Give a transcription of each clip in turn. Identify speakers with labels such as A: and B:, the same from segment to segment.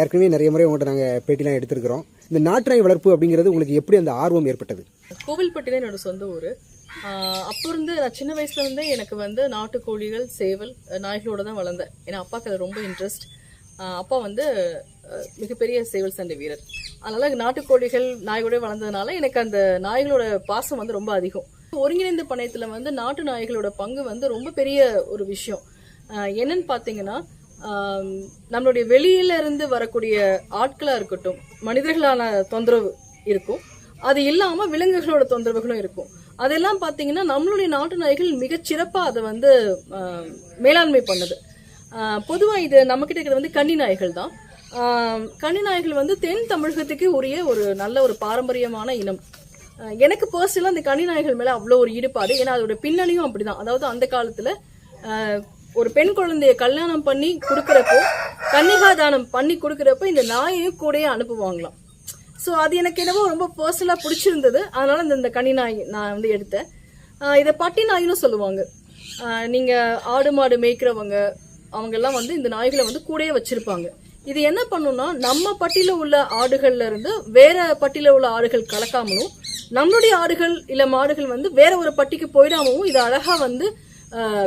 A: ஏற்கனவே நிறைய முறை உங்கள்கிட்ட நாங்கள் பேட்டிலாம் எடுத்திருக்கிறோம். இந்த நாட்டு நாய் வளர்ப்பு அப்படிங்கிறது உங்களுக்கு எப்படி அந்த ஆர்வம் ஏற்பட்டது?
B: கோவில்பட்டி தான் என்னோட சொந்த ஊர். அப்போ இருந்து நான் சின்ன வயசுல இருந்தே எனக்கு வந்து நாட்டுக்கோழிகள் சேவல் நாய்களோட தான் வளர்ந்தேன். ஏன்னா அப்பாவுக்கு அது ரொம்ப இன்ட்ரெஸ்ட் அப்பா வந்து மிகப்பெரிய சேவல் சண்டை வீரர். அதனால நாட்டுக்கோழிகள் நாய்களோட வளர்ந்ததுனால எனக்கு அந்த நாய்களோட பாசம் வந்து ரொம்ப அதிகம். ஒருங்கிணைந்த பணையத்தில் வந்து நாட்டு நாய்களோட பங்கு வந்து ரொம்ப பெரிய ஒரு விஷயம். என்னன்னு பார்த்தீங்கன்னா நம்மளுடைய வெளியில இருந்து வரக்கூடிய ஆட்களா இருக்கட்டும் மனிதர்களான தொந்தரவு இருக்கும். அது இல்லாம விலங்குகளோட தொந்தரவுகளும் இருக்கும். அதெல்லாம் பார்த்தீங்கன்னா நம்மளுடைய நாட்டு நாய்கள் மிகச்சிறப்பாக அதை வந்து மேலாண்மை பண்ணுது. பொதுவாக இது நம்ம கிட்ட இருக்கிறது வந்து கன்னி நாய்கள் தான். கன்னி நாய்கள் வந்து தென் தமிழகத்துக்கு உரிய ஒரு நல்ல ஒரு பாரம்பரியமான இனம். எனக்கு பர்சனலாக அந்த கன்னி நாய்கள் மேலே அவ்வளோ ஒரு ஈடுபாடு. ஏன்னா அதோட பின்னணியும் அப்படிதான். அதாவது அந்த காலத்தில் ஒரு பெண் குழந்தைய கல்யாணம் பண்ணி கொடுக்கறப்போ கன்னிகாதானம் பண்ணி கொடுக்குறப்போ இந்த நாயையும் கூடயே அனுப்புவாங்களாம். ஸோ அது எனக்கு என்னவோ ரொம்ப பர்சனலாக பிடிச்சிருந்தது. அதனால இந்த இந்த கன்னி நாய் நான் வந்து எடுத்தேன். இதை பட்டி நாயின்னு சொல்லுவாங்க. நீங்கள் ஆடு மாடு மேய்க்கிறவங்க அவங்கெல்லாம் வந்து இந்த நாய்களை வந்து கூடயே வச்சுருப்பாங்க. இது என்ன பண்ணுன்னா நம்ம பட்டியில் உள்ள ஆடுகள்ல இருந்து வேற பட்டியில் உள்ள ஆடுகள் கலக்காமலும் நம்மளுடைய ஆடுகள் இல்லை மாடுகள் வந்து வேற ஒரு பட்டிக்கு போயிடாமவும் இது அழகாக வந்து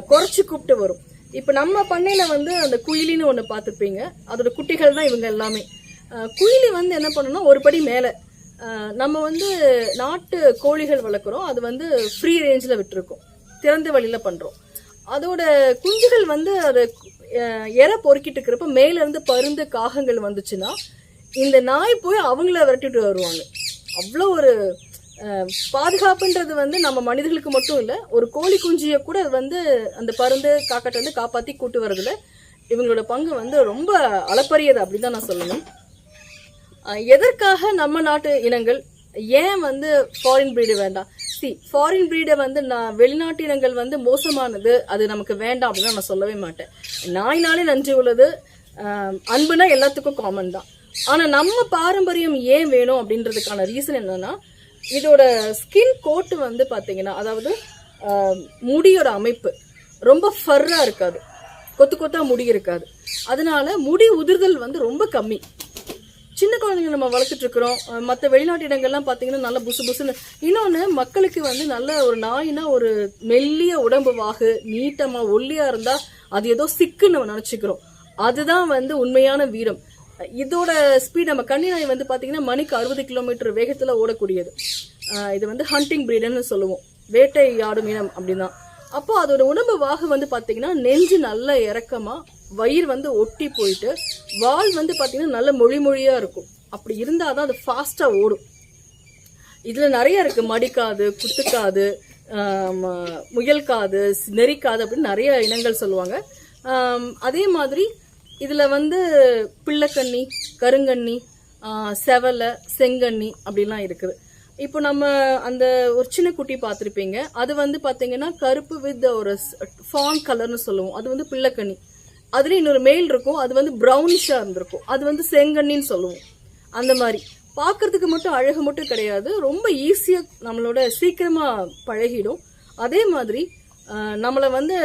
B: குறைச்சி கூப்பிட்டு வரும். இப்போ நம்ம பண்ணையில் வந்து அந்த குயிலின்னு ஒன்று பார்த்துருப்பீங்க. அதோட குட்டிகள் தான் இவங்க எல்லாமே. குயிலி வந்து என்ன பண்ணுன்னா ஒரு படி மேலே. நம்ம வந்து நாட்டு கோழிகள் வளர்க்குறோம். அது வந்து ஃப்ரீ ரேஞ்சில் விட்டுருக்கோம். திறந்த வழியில் பண்ணுறோம் அதோட குஞ்சுகள் வந்து அது அஹ், பொறுக்கிட்டு இருக்கிறப்ப மேலேருந்து பருந்து காகங்கள் வந்துச்சுன்னா இந்த நாய் போய் அவங்கள விரட்டிட்டு வருவாங்க. அவ்வளோ ஒரு பாதுகாப்புன்றது வந்து நம்ம மனிதர்களுக்கு மட்டும் இல்லை ஒரு கோழி குஞ்சியை கூட அது வந்து அந்த பருந்து காக்கட்டை வந்து காப்பாற்றி கூட்டு வரதுல இவங்களோட பங்கு வந்து ரொம்ப அளப்பரியது அப்படின்னு தான் நான் சொல்லணும். எதற்காக நம்ம நாட்டு இனங்கள் ஏன் வந்து ஃபாரின் பிரீடு வேண்டாம்? சி ஃபாரின் பிரீடை வந்து நான் வெளிநாட்டு இனங்கள் வந்து மோசமானது அது நமக்கு வேண்டாம் அப்படின்னு நான் சொல்லவே மாட்டேன். நாய்னாலே நன்றி உள்ளது அன்புனா எல்லாத்துக்கும் காமன் தான். ஆனால் நம்ம பாரம்பரியம் ஏன் வேணும் அப்படின்றதுக்கான ரீசன் என்னன்னா இதோட ஸ்கின் கோட் வந்து பார்த்தீங்கன்னா அதாவது முடியோட அமைப்பு ரொம்ப ஃபர்ராக இருக்காது. கொத்து கொத்தா முடி இருக்காது. அதனால முடி உதிர்தல் வந்து ரொம்ப கம்மி. சின்ன குழந்தைங்க நம்ம வளர்த்துட்டு இருக்கிறோம். அஹ் வெளிநாட்டு இடங்கள்லாம் பார்த்தீங்கன்னா நல்ல புசு புசுன்னு. இன்னொன்று மக்களுக்கு வந்து நல்ல ஒரு நாயினா ஒரு மெல்லிய உடம்பு வாகு நீட்டமாக ஒல்லியாக இருந்தால் அது ஏதோ சிக்குன்னு நம்ம நினச்சிக்கிறோம். அதுதான் வந்து உண்மையான வீரம். இதோட ஸ்பீட் நம்ம கன்னி நாய் வந்து பார்த்தீங்கன்னா மணிக்கு அறுபது கிலோமீட்டர் வேகத்தில் ஓடக்கூடியது. இது வந்து ஹண்டிங் பிரீடுன்னு சொல்லுவோம். வேட்டையாடும் இனம் அப்படின்னா. அப்போ அதோட உடம்பு வாகு வந்து பார்த்தீங்கன்னா நெஞ்சு நல்ல இறக்கமாக வயிறு வந்து ஒட்டி போயிட்டு வால் வந்து பார்த்தீங்கன்னா நல்ல மொழி மொழியாக இருக்கும். அப்படி இருந்தால் தான் அது ஃபாஸ்ட்டாக ஓடும். இதில் நிறைய இருக்குது மடிக்காது குத்துக்காது முயல் முயல்காது நெறிக்காது அப்படின்னு நிறைய இனங்கள் சொல்லுவாங்க. அதே மாதிரி இதில் வந்து பிள்ளைக்கண்ணி கருங்கண்ணி செவலை செங்கண்ணி அப்படிலாம் இருக்குது. இப்போ நம்ம அந்த ஒரு சின்ன குட்டி பார்த்துருப்பீங்க. அது வந்து பார்த்தீங்கன்னா கருப்பு வித் ஒரு ஃபான் கலர்னு சொல்லுவோம். அது வந்து பிள்ளைக்கண்ணி. அதுலேயும் இன்னொரு மேல் இருக்கும். அது வந்து ப்ரௌனிஷாக இருந்திருக்கும். அது வந்து செங்கண்ணின்னு சொல்லுவோம். அந்த மாதிரி. பார்க்கறதுக்கு மட்டும் அழகு மட்டும் கிடையாது. ரொம்ப ஈஸியாக நம்மளோட சீக்கிரமாக பழகிடும். அதே மாதிரி நம்மளை வந்து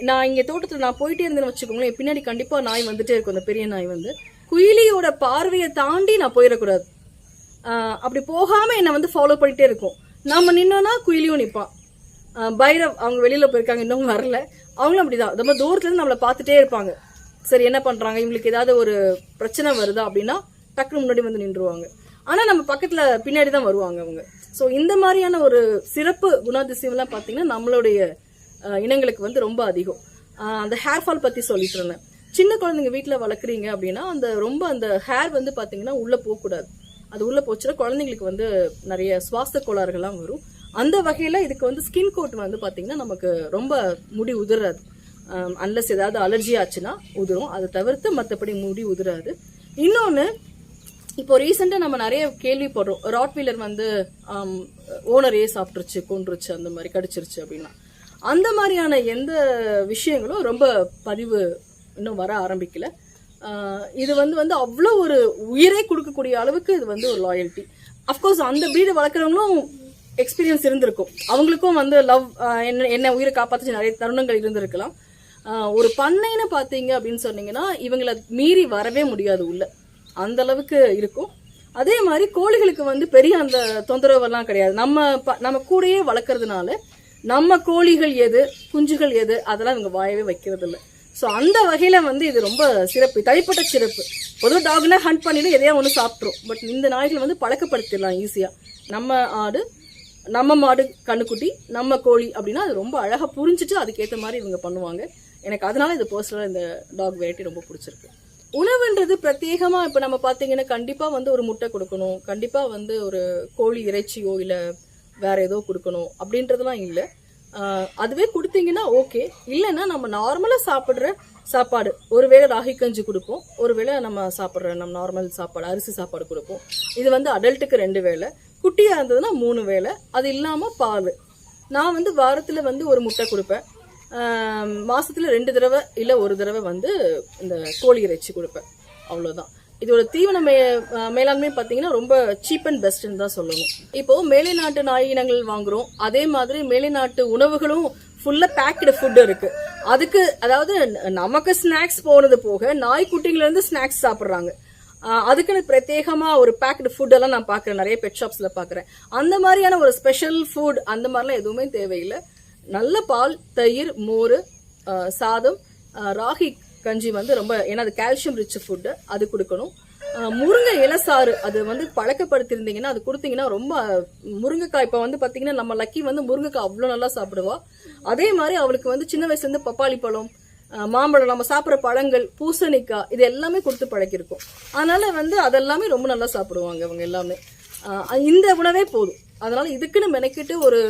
B: நான் இங்கே தோட்டத்தில் நான் போயிட்டே இருந்தேன்னு வச்சுக்கோங்களேன். பின்னாடி கண்டிப்பாக நாய் வந்துட்டே இருக்கும். அந்த பெரிய நாய் வந்து. குயிலியோட பார்வையை தாண்டி நான் போயிடக்கூடாது. அப்படி போகாமல் என்னை வந்து ஃபாலோ பண்ணிகிட்டே இருக்கும். நம்ம நின்னோம்னா குயிலியும் நிற்பான் பைரவ் அவங்க வெளியில் போயிருக்காங்க இன்னும் வரல. அவங்களும் அப்படிதான். ரொம்ப தூரத்துலேருந்து நம்மளை பார்த்துட்டே இருப்பாங்க. சரி என்ன பண்ணுறாங்க இவங்களுக்கு ஏதாவது ஒரு பிரச்சனை வருதா அப்படின்னா டக்குனு முன்னாடி வந்து நின்றுவாங்க ஆனால் நம்ம பக்கத்தில் பின்னாடி தான் வருவாங்க அவங்க. ஸோ இந்த மாதிரியான ஒரு சிறப்பு குணாதிசயம்லாம் பார்த்தீங்கன்னா நம்மளுடைய இனங்களுக்கு வந்து ரொம்ப அதிகம். அந்த ஹேர் ஃபால் பற்றி சொல்லிட்டு இருந்தேன். சின்ன குழந்தைங்க வீட்டில் வளர்க்குறீங்க அப்படின்னா அந்த ரொம்ப அந்த ஹேர் வந்து பார்த்தீங்கன்னா உள்ளே போகக்கூடாது. அது உள்ளே போச்சுன்னா குழந்தைங்களுக்கு வந்து நிறைய சுவாச கோளாறுகள்லாம் வரும். அந்த வகையில் இதுக்கு வந்து ஸ்கின் கோட் வந்து பார்த்திங்கன்னா நமக்கு ரொம்ப முடி உதிராது. அன்லஸ் ஏதாவது அலர்ஜி ஆச்சுன்னா உதிரும். அதை தவிர்த்து மற்றபடி முடி உதிராது. இன்னொன்று இப்போ ரீசெண்டாக நம்ம நிறைய கேள்விப்படுறோம். ராட்வீலர் வந்து ஓனரே சாப்பிட்ருச்சு கொண்டுருச்சு அந்த மாதிரி கடிச்சிருச்சு அப்படின்னா. அந்த மாதிரியான எந்த விஷயங்களும் ரொம்ப பதிவு இன்னும் வர ஆரம்பிக்கல. இது வந்து வந்து அவ்வளோ ஒரு உயிரை கொடுக்கக்கூடிய அளவுக்கு இது வந்து ஒரு லாயல்ட்டி அஃப்கோர்ஸ் அந்த பிரீடு வளர்க்குறவங்களும் எக்ஸ்பீரியன்ஸ் இருந்திருக்கும். அவங்களுக்கும் வந்து லவ் என்ன என்ன உயிரை காப்பாற்றி நிறைய தருணங்கள் இருந்திருக்கலாம். ஒரு பண்ணைன்னு பார்த்தீங்க அப்படின்னு சொன்னீங்கன்னா இவங்களை மீறி வரவே முடியாது உள்ள. அந்த அளவுக்கு இருக்கும். அதே மாதிரி கோழிகளுக்கு வந்து பெரிய அந்த தொந்தரவெல்லாம் கிடையாது. நம்ம ப- நம்ம கூடயே வளர்க்குறதுனால நம்ம கோழிகள் எது குஞ்சுகள் எது அதெல்லாம் இவங்க வாயவே வைக்கிறது இல்லை ஸோ அந்த வகையில் வந்து இது ரொம்ப சிறப்பு. தனிப்பட்ட சிறப்பு. பொதுவாக டாக்னா ஹண்ட் பண்ணிட்டு எதையா ஒன்று சாப்பிட்ரும் பட் இந்த நாய்கள் வந்து பழக்கப்படுத்திடலாம் ஈஸியாக நம்ம ஆடு நம்ம மாடு கண்ணுக்குட்டி நம்ம கோழி அப்படின்னா அது ரொம்ப அழகாக புரிஞ்சுட்டு அதுக்கேற்ற மாதிரி இவங்க பண்ணுவாங்க. எனக்கு அதனால இது பர்சனலாக இந்த டாக் வெரைட்டி ரொம்ப பிடிச்சிருக்கு. உணவுன்றது பிரத்யேகமாக இப்போ நம்ம பார்த்தீங்கன்னா கண்டிப்பாக வந்து ஒரு முட்டை கொடுக்கணும். கண்டிப்பாக வந்து ஒரு கோழி இறைச்சியோ இல்லை வேறு ஏதோ கொடுக்கணும் அப்படின்றதுலாம் இல்லை. அதுவே கொடுத்தீங்கன்னா ஓகே இல்லைன்னா நம்ம நார்மலாக சாப்பிட்ற சாப்பாடு. ஒருவேளை ராகி கஞ்சி கொடுப்போம். ஒருவேளை நம்ம சாப்பிட்ற நம்ம நார்மல் சாப்பாடு அரிசி சாப்பாடு கொடுப்போம். இது வந்து அடல்ட்டுக்கு ரெண்டு வேளை. குட்டியாக இருந்ததுன்னா மூணு வேளை. அது இல்லாமல் பால். நான் வந்து வாரத்தில் வந்து ஒரு முட்டை கொடுப்பேன். மாதத்தில் ரெண்டு தடவை இல்லை ஒரு தடவை வந்து இந்த கோழி இறைச்சி கொடுப்பேன். அவ்வளோதான் இதோட தீவன மே மேலாண்மை பார்த்தீங்கன்னா ரொம்ப சீப் அண்ட் பெஸ்ட்னு தான் சொல்லுவோம் இப்போ மேலை நாட்டு நாய் இனங்கள் வாங்குறோம். அதே மாதிரி மேலை நாட்டு உணவுகளும் ஃபுல்லாக பேக்கடு ஃபுட்டு இருக்குது அதுக்கு அதாவது நமக்கு ஸ்நாக்ஸ் போனது போக நாய்க்குட்டிங்கலேருந்து ஸ்நாக்ஸ் சாப்பிட்றாங்க. அதுக்குன்னு பிரத்யேகமாக ஒரு பேக்டு ஃபுட்டெல்லாம் நான் பார்க்குறேன். நிறைய பெட் ஷாப்ஸில் பார்க்குறேன். அந்த மாதிரியான ஒரு ஸ்பெஷல் ஃபுட் அந்த மாதிரிலாம் எதுவுமே தேவையில்லை. நல்ல பால் தயிர் மோர் சாதம் ராகி கஞ்சி வந்து ரொம்ப ஏன்னா அது கால்சியம் ரிச் ஃபுட்டு அது கொடுக்கணும். முருங்கை இலசாறு அது வந்து பழக்கப்படுத்திருந்தீங்கன்னா அது கொடுத்தீங்கன்னா ரொம்ப முருங்கைக்காய் இப்போ வந்து பார்த்தீங்கன்னா நம்ம லக்கி வந்து முருங்கைக்காய் அவ்வளோ நல்லா சாப்பிடுவா. அதே மாதிரி அவளுக்கு வந்து சின்ன வயசுலேருந்து பப்பாளி பழம் மாம்பழம் நம்ம சாப்பிட்ற பழங்கள் பூசணிக்காய் இது எல்லாமே கொடுத்து பழக்கிருக்கோம் அதனால வந்து அதெல்லாமே ரொம்ப நல்லா சாப்பிடுவாங்க அவங்க எல்லாமே. இந்த உணவே போதும். அதனால இதுக்குன்னு மெனக்கிட்டு ஒரு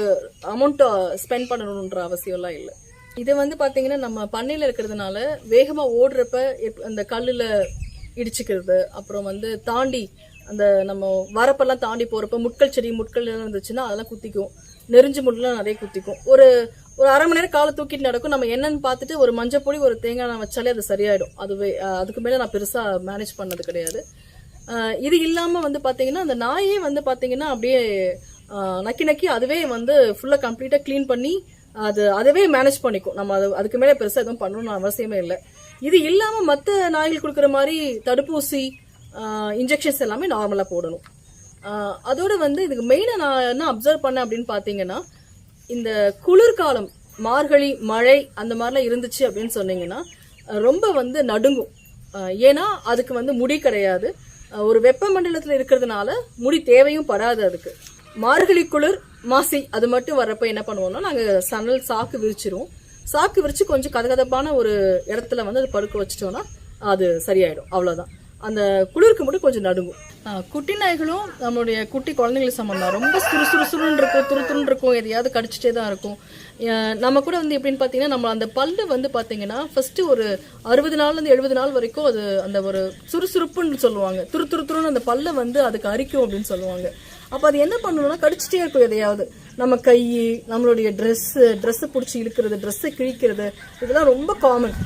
B: அமௌண்ட்டை ஸ்பெண்ட் பண்ணணுன்ற அவசியம்லாம் இல்லை. இது வந்து பார்த்தீங்கன்னா நம்ம பண்ணையில் இருக்கிறதுனால வேகமாக ஓடுறப்ப எப்- அந்த கல்லில் இடிச்சுக்கிறது அப்புறம் வந்து தாண்டி அந்த நம்ம வரப்பெல்லாம் தாண்டி போகிறப்ப முட்கள் செடி முட்கள் இருந்துச்சுன்னா அதெல்லாம் குத்திக்கும். நெறிஞ்சு முட்லாம் நிறைய குத்திக்கும். ஒரு ஒரு அரை மணி நேரம் காலை தூக்கிட்டு நடக்கும். நம்ம என்னன்னு பார்த்துட்டு ஒரு மஞ்சள் பொடி ஒரு தேங்காய் எண்ணெய் வச்சாலே அது சரியாயிடும். அதுவே அதுக்கு மேலே நான் பெருசாக மேனேஜ் பண்ணது கிடையாது. இது இல்லாமல் வந்து பார்த்தீங்கன்னா அந்த நாயே வந்து பார்த்தீங்கன்னா அப்படியே நக்கி நக்கி அதுவே வந்து ஃபுல்லாக கம்ப்ளீட்டாக க்ளீன் பண்ணி அது அதுவே மேனேஜ் பண்ணிக்கும். நம்ம அது அதுக்கு மேலே பெருசாக எதுவும் பண்ணணும்னு அவசியமே இல்லை. இது இல்லாமல் மற்ற நாய்கள் கொடுக்குற மாதிரி தடுப்பூசி இன்ஜெக்ஷன்ஸ் எல்லாமே நார்மலாக போடணும். அதோட வந்து இதுக்கு மெயினாக நான் என்ன அப்சர்வ் பண்ணேன் அப்படின்னு பார்த்தீங்கன்னா இந்த குளிர்காலம் மார்கழி மழை அந்த மாதிரிலாம் இருந்துச்சு அப்படின்னு சொன்னீங்கன்னா ரொம்ப வந்து நடுங்கும். ஏன்னா அதுக்கு வந்து முடி கிடையாது. ஒரு வெப்பமண்டலத்தில் இருக்கிறதுனால முடி தேவையும் படாது அதுக்கு. மார்கழி குளிர் மாசி அது மட்டும் வர்றப்ப என்ன பண்ணுவோம்னா நாங்கள் சணல் சாக்கு விரிச்சிருவோம். சாக்கு விரித்து கொஞ்சம் கதகதப்பான ஒரு இடத்துல வந்து அது படுக்க வச்சிட்டோம்னா அது சரியாயிடும். அவ்வளோதான் அந்த குளிருக்கு மட்டும் கொஞ்சம் நடுங்கும். குட்டி நாய்களும் நம்மளுடைய குட்டி குழந்தைங்களுக்கு சம்மந்தம் ரொம்ப சுறு சுறுசுறுன்னு இருக்கும் துருத்துன்னு இருக்கும் எதையாவது கடிச்சிட்டே தான் இருக்கும். நம்ம கூட வந்து எப்படின்னு பார்த்தீங்கன்னா நம்ம அந்த பல்லு வந்து பார்த்தீங்கன்னா ஃபஸ்ட்டு ஒரு அறுபது நாள்லேருந்து எழுபது நாள் வரைக்கும் அது அந்த ஒரு சுறுசுறுப்புன்னு சொல்லுவாங்க. துரு துரு துருன்னு அந்த பல்லை வந்து அதுக்கு அரிக்கும் அப்படின்னு சொல்லுவாங்க. அப்போ அது என்ன பண்ணணும்னா கடிச்சிட்டே இருக்கும் எதையாவது. நம்ம கை நம்மளுடைய ட்ரெஸ்ஸு ட்ரெஸ்ஸை பிடிச்சி இழுக்கிறது ட்ரெஸ்ஸை கிழிக்கிறது இதெல்லாம் ரொம்ப காமன்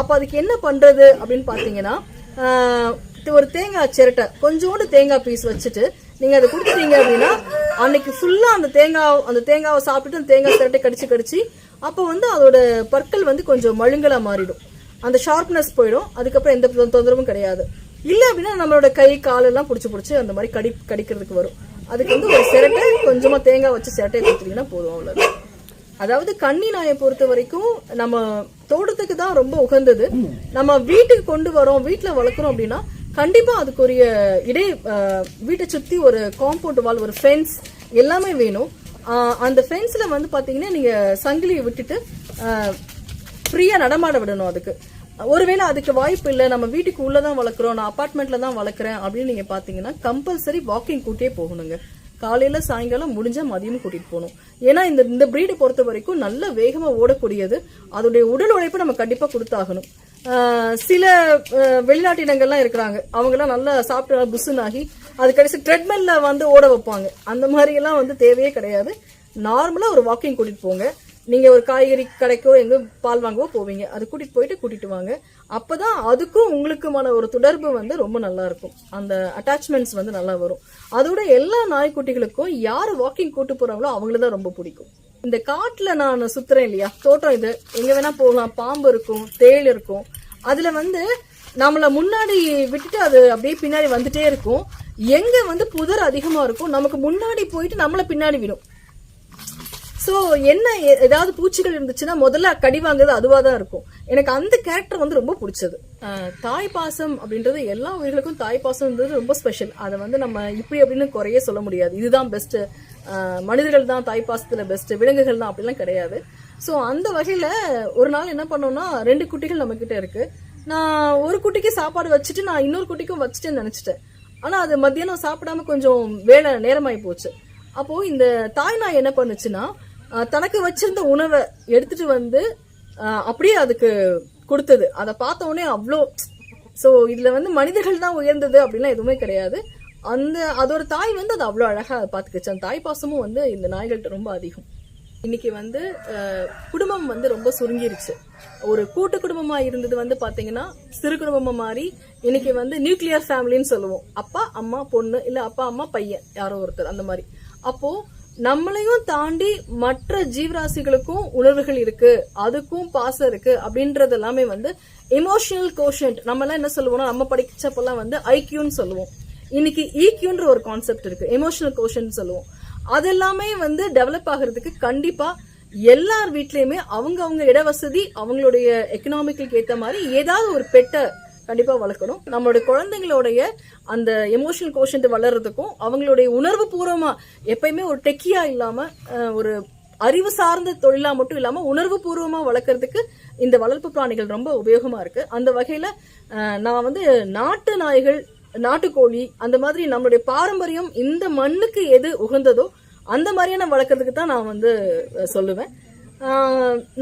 B: அப்போ அதுக்கு என்ன பண்ணுறது அப்படின்னு பார்த்தீங்கன்னா ஒரு தேங்காய் சிரட்டை கொஞ்சோண்டு தேங்காய் பீஸ் வச்சுட்டு நீங்கள் அதை கொடுத்துட்டீங்க அப்படின்னா அன்னைக்கு ஃபுல்லாக அந்த தேங்காய் அந்த தேங்காவை சாப்பிட்டுட்டு அந்த தேங்காய் சிரட்டை கடிச்சு கடிச்சு அப்போ வந்து அதோட பற்கள் வந்து கொஞ்சம் மழுங்கலாக மாறிடும். அந்த ஷார்ப்னஸ் போயிடும். அதுக்கப்புறம் எந்த தொந்தரவும் கிடையாது. இல்லை அப்படின்னா நம்மளோட கை காலெல்லாம் பிடிச்சி பிடிச்சி அந்த மாதிரி கடி கடிக்கிறதுக்கு வரும். அதுக்கு வந்து ஒரு சிரட்டை கொஞ்சமாக தேங்காய் வச்சு சிரட்டையை கொடுத்துட்டீங்கன்னா போதும் அவ்வளோ அதாவது கன்னி நாயை பொறுத்த வரைக்கும் நம்ம தோட்டத்துக்கு தான் ரொம்ப உகந்தது. நம்ம வீட்டுக்கு கொண்டு வரோம் வீட்டில் வளர்க்குறோம் அப்படின்னா கண்டிப்பா அதுக்குரிய இடை வீட்டை சுத்தி ஒரு காம்பவுண்ட் வால் ஒரு ஃபென்ஸ் எல்லாமே வேணும். அந்த ஃபென்ஸ்ல வந்து பாத்தீங்கன்னா நீங்க சங்கிலியை விட்டுட்டு ஃப்ரீயா நடமாட விடணும் அதுக்கு. ஒருவேளை அதுக்கு வாய்ப்பு இல்லை நம்ம வீட்டுக்கு உள்ளதான் வளர்க்குறோம் நான் அப்பார்ட்மெண்ட்டில் தான் வளர்க்குறேன் அப்படின்னு நீங்க பாத்தீங்கன்னா கம்பல்சரி வாக்கிங் கூட்டியே போகணுங்க. காலையில சாயங்காலம் முடிஞ்சால் மதியமும் கூட்டிட்டு போகணும். ஏன்னா இந்த இந்த ப்ரீடை பொறுத்த வரைக்கும் நல்ல வேகமா ஓடக்கூடியது. அதோடைய உடல் உழைப்பு நம்ம கண்டிப்பா கொடுத்தாகணும். சில வெளிநாட்டு இனங்கள்லாம் இருக்கிறாங்க. அவங்கெல்லாம் நல்லா சாப்பிட்டு புசுனாகி அது கடைசி ட்ரெட்மில்ல வந்து ஓட வைப்பாங்க. அந்த மாதிரி எல்லாம் வந்து தேவையே கிடையாது. நார்மலா ஒரு வாக்கிங் கூட்டிட்டு போங்க. நீங்கள் ஒரு காய்கறி கடைக்கோ எங்கே பால் வாங்கவோ போவீங்க. அது கூட்டிகிட்டு போயிட்டு கூட்டிகிட்டு வாங்க. அப்போ தான் அதுக்கும் உங்களுக்குமான ஒரு தொடர்பு வந்து ரொம்ப நல்லா இருக்கும். அந்த அட்டாச்மெண்ட்ஸ் வந்து நல்லா வரும். அதோட எல்லா நாய்க்குட்டிகளுக்கும் யார் வாக்கிங் கூட்டு போகிறாங்களோ அவங்களுக்கு தான் ரொம்ப பிடிக்கும். இந்த காட்டில் நான் சுத்துறேன் இல்லையா? தோட்டம் இது. எங்கே வேணால் போகலாம். பாம்பு இருக்கும் தேள் இருக்கும். அதில் வந்து நம்மளை முன்னாடி விட்டுட்டு அது அப்படியே பின்னாடி வந்துட்டே இருக்கும். எங்கே வந்து புதர் அதிகமாக இருக்கும் நமக்கு முன்னாடி போயிட்டு நம்மளை பின்னாடி விடும். சோ என்ன ஏதாவது பூச்சிகள் இருந்துச்சுன்னா முதல்ல கடி வாங்குறது அதுவா தான் இருக்கும். எனக்கு அந்த கேரக்டர் வந்து ரொம்ப பிடிச்சது. தாய் பாசம் அப்படின்றது எல்லா உயிர்களுக்கும் தாய் பாசம்ன்றது ரொம்ப ஸ்பெஷல் அதை வந்து நம்ம இப்படி அப்படின்னு குறைய சொல்ல முடியாது. இதுதான் பெஸ்ட் மனிதர்கள் தான் தாய் பாசத்துல பெஸ்ட் விலங்குகள் தான் அப்படிலாம் கிடையாது. சோ அந்த வகையில ஒரு நாள் என்ன பண்ணோம்னா ரெண்டு குட்டிகள் நம்ம கிட்ட இருக்கு. நான் ஒரு குட்டிக்கு சாப்பாடு வச்சுட்டு நான் இன்னொரு குட்டிக்கும் வச்சுட்டேன்னு நினைச்சிட்டேன். ஆனா அது மத்தியானம் சாப்பிடாம கொஞ்சம் வேலை நேரமாயி போச்சு. அப்போ இந்த தாய் நாய் என்ன பண்ணுச்சுன்னா தனக்கு வச்சிருந்த உணவை எடுத்துட்டு வந்து அப்படியே அதுக்கு கொடுத்தது. அதை பார்த்த உடனே அவ்வளோ ஸோ இதில் வந்து மனிதர்கள் தான் உயர்ந்தது அப்படின்லாம் எதுவுமே கிடையாது. அந்த அதோட தாய் வந்து அது அவ்வளோ அழகாக பாத்துக்கிச்சு அந்த தாய் பாசமும் வந்து இந்த நாய்கள்கிட்ட ரொம்ப அதிகம். இன்னைக்கு வந்து குடும்பம் வந்து ரொம்ப சுருங்கிருச்சு. ஒரு கூட்டு குடும்பமாக இருந்தது வந்து பார்த்தீங்கன்னா சிறு குடும்பமாக மாறி இன்னைக்கு வந்து நியூக்ளியர் ஃபேமிலின்னு சொல்லுவோம். அப்பா அம்மா பொண்ணு இல்லை அப்பா அம்மா பையன் யாரோ ஒருத்தர் அந்த மாதிரி. அப்போது நம்மளையும் தாண்டி மற்ற ஜீவராசிகளுக்கும் உணர்வுகள் இருக்கு அதுக்கும் பாசம் இருக்கு அப்படின்றது எல்லாமே வந்து எமோஷனல் கோஷன்ட் நம்ம எல்லாம் என்ன சொல்லுவோம்னா நம்ம படிச்சப்பெல்லாம் வந்து ஐக்யூன்னு சொல்லுவோம். இன்னைக்கு ஈக்யூன்ற ஒரு கான்செப்ட் இருக்கு எமோஷனல் கோஷன் சொல்லுவோம். அது எல்லாமே வந்து டெவலப் ஆகிறதுக்கு கண்டிப்பா எல்லார் வீட்லயுமே அவங்க அவங்க இடவசதி அவங்களுடைய எக்கனாமிக்கலுக்கு ஏத்த மாதிரி ஏதாவது ஒரு பெட்டை கண்டிப்பாக வளர்க்கணும். நம்மளுடைய குழந்தைங்களுடைய அந்த எமோஷனல் கோஷன்ட் வளர்றதுக்கும் அவங்களுடைய உணர்வு பூர்வமாக எப்பயுமே ஒரு டெக்கியா இல்லாமல் ஒரு அறிவு சார்ந்த தொழிலாக மட்டும் இல்லாமல் உணர்வு பூர்வமாக வளர்க்கறதுக்கு இந்த வளர்ப்பு பிராணிகள் ரொம்ப உபயோகமாக இருக்கு. அந்த வகையில் நான் வந்து நாட்டு நாய்கள் நாட்டுக்கோழி அந்த மாதிரி நம்மளுடைய பாரம்பரியம் இந்த மண்ணுக்கு எது உகந்ததோ அந்த மாதிரியான வளர்க்கறதுக்கு தான் நான் வந்து சொல்லுவேன்.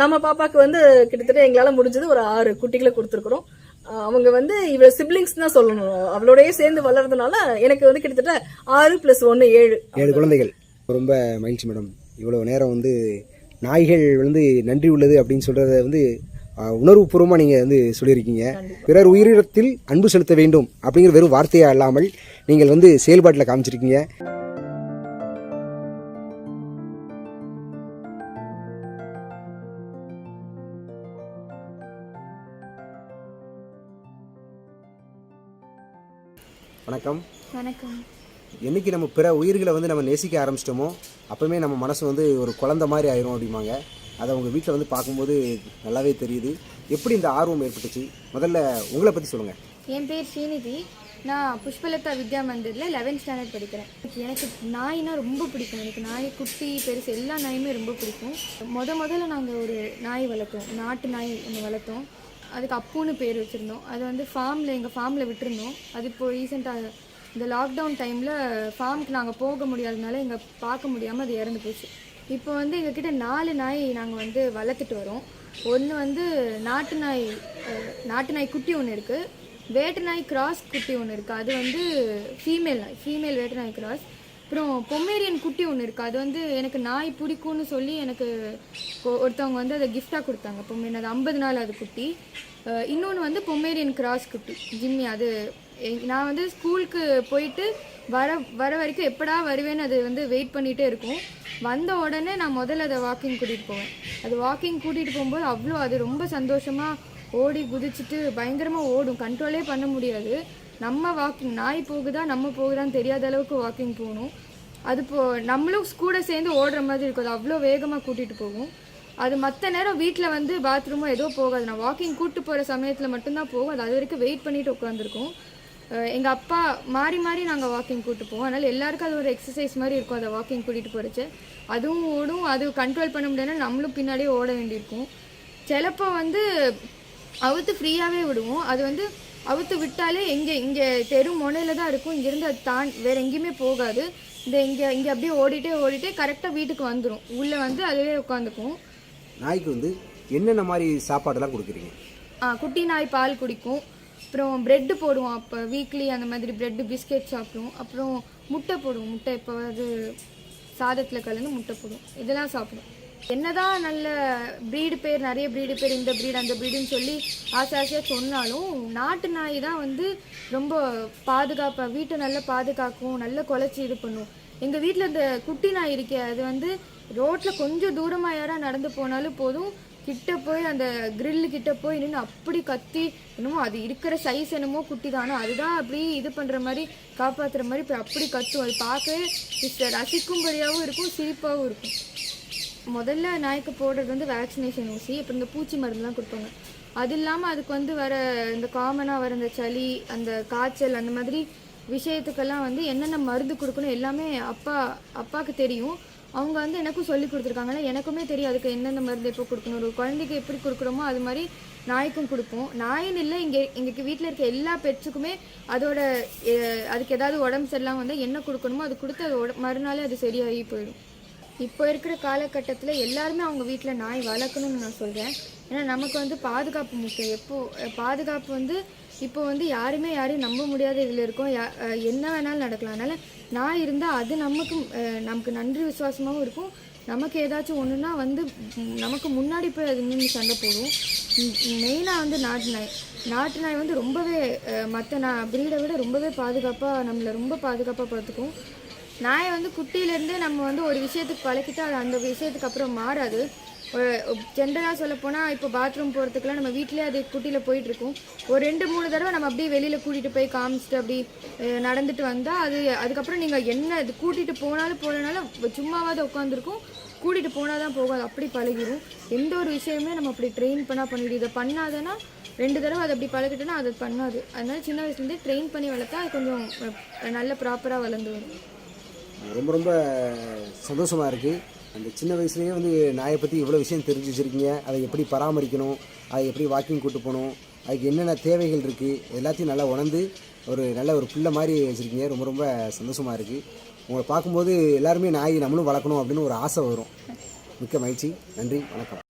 B: நம்ம பாப்பாக்கு வந்து கிட்டத்தட்ட எங்களால் முடிஞ்சது ஒரு ஆறு குட்டிகளை கொடுத்துருக்குறோம். அவங்க வந்து இவ சிப்ளிங்ஸ் தான் சொல்லணும். அவளோடயே சேர்ந்து வளர்றதுனால எனக்கு வந்து கிட்டத்தட்ட ஆறு பிளஸ் ஒன்னு ஏழு.
A: ஏழு குழந்தைகள். ரொம்ப மகிழ்ச்சி மேடம் இவ்வளோ நேரம் வந்து நாய்கள் வந்து நன்றி உள்ளது அப்படின்னு சொல்றத வந்து ஆஹ், உணர்வுபூர்வமா நீங்க வந்து சொல்லியிருக்கீங்க. பிறர் உயிரிடத்தில் அன்பு செலுத்த வேண்டும் அப்படிங்கிற வெறும் வார்த்தையா இல்லாமல் நீங்கள் வந்து செயல்பாட்டில் காமிச்சிருக்கீங்க. வணக்கம்.
C: வணக்கம்.
A: என்னைக்கு நம்ம பிற உயிர்களை வந்து நம்ம நேசிக்க ஆரம்பிச்சிட்டோமோ அப்பவுமே நம்ம மனசு வந்து ஒரு குழந்த மாதிரி ஆயிரும் அப்படிம்பாங்க. அதை உங்கள் வீட்டில் வந்து பார்க்கும்போது நல்லாவே தெரியுது. எப்படி இந்த ஆர்வம் ஏற்பட்டுச்சு? முதல்ல உங்களை பற்றி சொல்லுங்கள்
C: என் பேர் ஸ்ரீநிதி. நான் புஷ்பலதா வித்யா மந்திரில் லெவன்த் ஸ்டாண்டர்ட் படிக்கிறேன். எனக்கு நாய்னா ரொம்ப பிடிக்கும். எனக்கு நாய் குட்டி பெருசு எல்லா நாயுமே ரொம்ப பிடிக்கும். முத முதல்ல நாங்கள் ஒரு நாய் வளர்த்தோம். நாட்டு நாய் ஒன்று வளர்த்தோம். அதுக்கு அப்புன்னு பேர் வச்சுருந்தோம். அது வந்து ஃபார்மில் எங்கள் ஃபார்மில் விட்டுருந்தோம். அது இப்போ ரீசெண்டாக இந்த லாக்டவுன் டைமில் ஃபார்முக்கு நாங்கள் போக முடியாததுனால எங்கள் பார்க்க முடியாமல் அது இறந்து போச்சு. இப்போ வந்து எங்ககிட்ட நாலு நாய் நாங்கள் வந்து வளர்த்துட்டு வரோம். ஒன்று வந்து நாட்டு நாய் நாட்டு நாய் குட்டி ஒன்று இருக்குது வேட்டு நாய் கிராஸ் குட்டி ஒன்று இருக்குது அது வந்து ஃபீமேல் நாய் ஃபீமேல் வேட்டு நாய் கிராஸ் அப்புறம் பொம்மேரியன் குட்டி ஒன்று இருக்குது அது வந்து எனக்கு நாய் பிடிக்கும்னு சொல்லி எனக்கு ஒருத்தவங்க வந்து அதை கிஃப்டாக கொடுத்தாங்க. பொம்மேரியன் அது ஐம்பது நாள் அது குட்டி. இன்னொன்று வந்து பொம்மேரியன் கிராஸ் குட்டி. ஜிம்மி அது நான் வந்து ஸ்கூலுக்கு போயிட்டு வர வர வரைக்கும் எப்படா வருவேன்னு அது வந்து வெயிட் பண்ணிகிட்டே இருக்கும். வந்த உடனே நான் முதல்ல அதை வாக்கிங் கூட்டிகிட்டு போவேன். அது வாக்கிங் கூட்டிகிட்டு போகும்போது அவ்வளோ அது ரொம்ப சந்தோஷமாக ஓடி குதிச்சுட்டு பயங்கரமாக ஓடும். கண்ட்ரோலே பண்ண முடியாது. நம்ம வாக்கிங் நாய் போகுதா நம்ம போகுதான்னு தெரியாத அளவுக்கு வாக்கிங் போகணும். அது போ நம்மளும் கூட சேர்ந்து ஓடுற மாதிரி இருக்கும். அது அவ்வளோ வேகமாக கூட்டிகிட்டு போகும். அது மற்ற நேரம் வீட்டில் வந்து பாத்ரூமோ ஏதோ போகாது. நான் வாக்கிங் கூப்பிட்டு போகிற சமயத்தில் மட்டும்தான் போகும். அது அது வரைக்கும் வெயிட் பண்ணிட்டு உட்காந்துருக்கும் எங்கள் அப்பா மாறி மாறி நாங்கள் வாக்கிங் கூட்டு போவோம். அதனால் எல்லாருக்கும் அது ஒரு எக்ஸசைஸ் மாதிரி இருக்கும் அதை வாக்கிங் கூட்டிகிட்டு போகிறச்சு அதுவும் ஓடும். அது கண்ட்ரோல் பண்ண முடியலன்னா நம்மளும் பின்னாடியே ஓட வேண்டியிருக்கும். சிலப்போ வந்து அவுத்து ஃப்ரீயாகவே விடுவோம். அது வந்து அவுத்து விட்டாலே இங்கே இங்கே தெரு முனையில தான் இருக்கும். இங்கேருந்து அது தான் வேறு எங்கேயுமே போகாது. இந்த இங்கே இங்கே அப்படியே ஓடிட்டே ஓடிட்டே கரெக்டாக வீட்டுக்கு வந்துடும் உள்ளே வந்து அதுவே உட்காந்துக்கும்.
A: நாய்க்கு வந்து என்னென்ன மாதிரி சாப்பாடெல்லாம் கொடுக்குறீங்க?
C: ஆ, குட்டி நாய் பால் குடிக்கும். அப்புறம் பிரெட்டு போடுவோம் அப்போ வீக்லி அந்த மாதிரி பிரெட்டு பிஸ்கெட் சாப்பிடுவோம். அப்புறம் முட்டை போடுவோம். முட்டை எப்போவாது சாதத்தில் கலந்து முட்டை போடுவோம். இதெல்லாம் சாப்பிடும் என்னதான் நல்ல ப்ரீடு பேர் நிறைய ப்ரீடு பேர் இந்த ப்ரீடு அந்த ப்ரீடுன்னு சொல்லி ஆசை ஆசையாக சொன்னாலும் நாட்டு நாய் தான் வந்து ரொம்ப பாதுகாப்பாக வீட்டை நல்லா பாதுகாக்கும் நல்லா குலைச்சி இது பண்ணும். எங்கள் வீட்டில் இந்த குட்டி நாய் இருக்கே அது வந்து ரோட்டில் கொஞ்சம் தூரமாக யாராக நடந்து போனாலும் போதும் கிட்ட போய் அந்த கிரில்லு கிட்ட போய் நின்று அப்படி கத்தி என்னமோ அது இருக்கிற சைஸ் என்னமோ குட்டி தானோ அதுதான் அப்படி இது பண்ணுற மாதிரி காப்பாற்றுற மாதிரி போய் அப்படி கத்தும். அது பார்க்கவே ரசிக்கும்படியாகவும் இருக்கும் சிரிப்பாகவும் இருக்கும். முதல்ல நாய்க்கு போடுறது வந்து வேக்சினேஷன் ஊசி அப்புறம் இந்த பூச்சி மருந்துலாம் கொடுப்பாங்க. அது இல்லாமல் அதுக்கு வந்து வர இந்த காமனாக வர இந்த சளி அந்த காய்ச்சல் அந்த மாதிரி விஷயத்துக்கெல்லாம் வந்து என்னென்ன மருந்து கொடுக்கணும் எல்லாமே அப்பா அப்பாவுக்கு தெரியும். அவங்க வந்து எனக்கும் சொல்லி கொடுத்துருக்காங்கன்னா எனக்குமே தெரியும் அதுக்கு என்னென்ன மருந்து எப்போ கொடுக்கணும் ஒரு குழந்தைக்கு எப்படி கொடுக்குறோமோ அது மாதிரி நாய்க்கும் கொடுப்போம். நாயின்னு இல்லை இங்கே எங்களுக்கு வீட்டில் இருக்க எல்லா பெட்ஸுக்குமே அதோட அதுக்கு ஏதாவது உடம்பு சரியில்லாம வந்தால் என்ன கொடுக்கணுமோ அது கொடுத்து அது உட- மறுநாளே அது சரியாகி போயிடும். இப்போ இருக்கிற காலகட்டத்தில் எல்லாருமே அவங்க வீட்டில் நாய் வளர்க்கணும்னு நான் சொல்கிறேன் ஏன்னா நமக்கு வந்து பாதுகாப்பு முக்கியம். எப்போ பாதுகாப்பு வந்து இப்போ வந்து யாருமே யாரையும் நம்ப முடியாத இதில் இருக்கோம். யா என்ன வேணாலும் நடக்கலாம். அதனால் நாய் இருந்தால் அது நமக்கு நமக்கு நன்றி விசுவாசமாகவும் இருக்கும். நமக்கு ஏதாச்சும் ஒன்றுனா வந்து நமக்கு முன்னாடி போய் அது நின்று சண்டை போடும். மெயினாக வந்து நாட்டு நாய். நாட்டு நாய் வந்து ரொம்பவே மற்ற நான் ப்ரீடை விட ரொம்பவே பாதுகாப்பாக நம்மளை ரொம்ப பாதுகாப்பாக பார்த்துக்கும். நாயை வந்து குட்டியிலேருந்தே நம்ம வந்து ஒரு விஷயத்துக்கு பழக்கிட்டு அது அந்த விஷயத்துக்கு அப்புறம் மாறாது. ஜென்ரலாக சொல்ல போனால் இப்போ பாத்ரூம் போகிறதுக்குலாம் நம்ம வீட்டிலே அது குட்டியில் போயிட்டுருக்கும். ஒரு ரெண்டு மூணு தடவை நம்ம அப்படியே வெளியில் கூட்டிகிட்டு போய் காமிச்சிட்டு அப்படி நடந்துட்டு வந்தால் அது அதுக்கப்புறம் நீங்கள் என்ன இது கூட்டிகிட்டு போனாலும் போகலனாலும் சும்மாவாவது உட்காந்துருக்கும் கூட்டிகிட்டு போனால் தான் போகாது அப்படி பழகிடும் எந்த ஒரு விஷயமே நம்ம அப்படி ட்ரெயின் பண்ணால் பண்ணிவிடும் இதை பண்ணாதன்னா ரெண்டு தடவை அதை அப்படி பழகிட்டோன்னா அது பண்ணாது. அதனால் சின்ன வயசுலேருந்தே ட்ரெயின் பண்ணி வளர்த்தா அது கொஞ்சம் நல்ல ப்ராப்பராக வளர்ந்து வரும்.
A: ரொம்ப ரொம்ப சந்தோஷமாக இருக்குது அந்த சின்ன வயசுலேயே வந்து நாயை பற்றி இவ்வளோ விஷயம் தெரிஞ்சு வச்சுருக்கீங்க. அதை எப்படி பராமரிக்கணும்? அதை எப்படி வாக்கிங் கூட்டு போகணும்? அதுக்கு என்னென்ன தேவைகள் இருக்குது எல்லாத்தையும் நல்லா உணர்ந்து ஒரு நல்ல ஒரு பிள்ளை மாதிரி வச்சுருக்கீங்க. ரொம்ப ரொம்ப சந்தோஷமாக இருக்குது உங்களை பார்க்கும்போது எல்லாருமே நாய் நம்மளும் வளர்க்கணும் அப்படின்னு ஒரு ஆசை வரும். மிக்க மகிழ்ச்சி. நன்றி. வணக்கம்.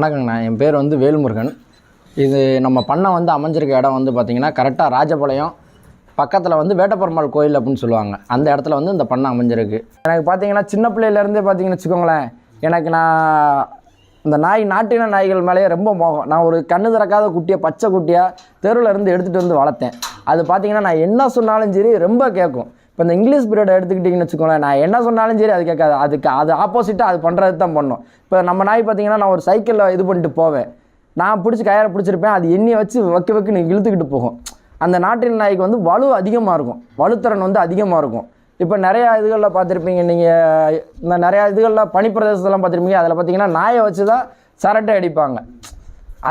D: வணக்கங்கண்ணா. என் பேர் வந்து வேல்முருகன். இது நம்ம பண்ணை வந்து அமைஞ்சிருக்க இடம் வந்து பார்த்திங்கன்னா கரெக்டாக ராஜபாளையம் பக்கத்தில் வந்து வேட்டப்பெருமாள் கோயில் அப்படின்னு சொல்லுவாங்க. அந்த இடத்துல வந்து இந்த பண்ணை அமைஞ்சிருக்கு. எனக்கு பார்த்தீங்கன்னா சின்ன பிள்ளையிலேருந்தே பார்த்தீங்கன்னு வச்சுக்கோங்களேன் எனக்கு நான் இந்த நாய் நாட்டின நாய்கள் மேலேயே ரொம்ப மோகம். நான் ஒரு கண்ணு திறக்காத குட்டியை பச்சை குட்டியாக தெருவில் இருந்து எடுத்துகிட்டு வந்து வளர்த்தேன். அது பார்த்திங்கன்னா நான் என்ன சொன்னாலும் சரி ரொம்ப கேட்கும் இப்போ இந்த இங்கிலீஷ் பீரியட் எடுத்துக்கிட்டிங்கன்னு வச்சுக்கோங்களேன் நான் என்ன சொன்னாலும் சரி அது கேட்காது. அதுக்கு அது ஆப்போசிட்டாக அது பண்ணுறது தான் பண்ணும். இப்போ நம்ம நாய் பார்த்தீங்கன்னா நான் ஒரு சைக்கிளில் இது பண்ணிட்டு போவேன். நான் பிடிச்சி கயிறை பிடிச்சிருப்பேன் அது எண்ணியை வச்சு வைக்க வைக்க இழுத்துக்கிட்டு போகும். அந்த நாட்டின் நாய்க்கு வந்து வலு அதிகமாக இருக்கும். வலுத்திறன் வந்து அதிகமாக இருக்கும். இப்போ நிறையா இதுகளில் பார்த்துருப்பீங்க நீங்கள் இந்த நிறையா இதுகளில் பனிப்பிரதேசத்தெல்லாம் பார்த்துருப்பீங்க அதில் பார்த்தீங்கன்னா நாயை வச்சு தான் சரட்டை அடிப்பாங்க.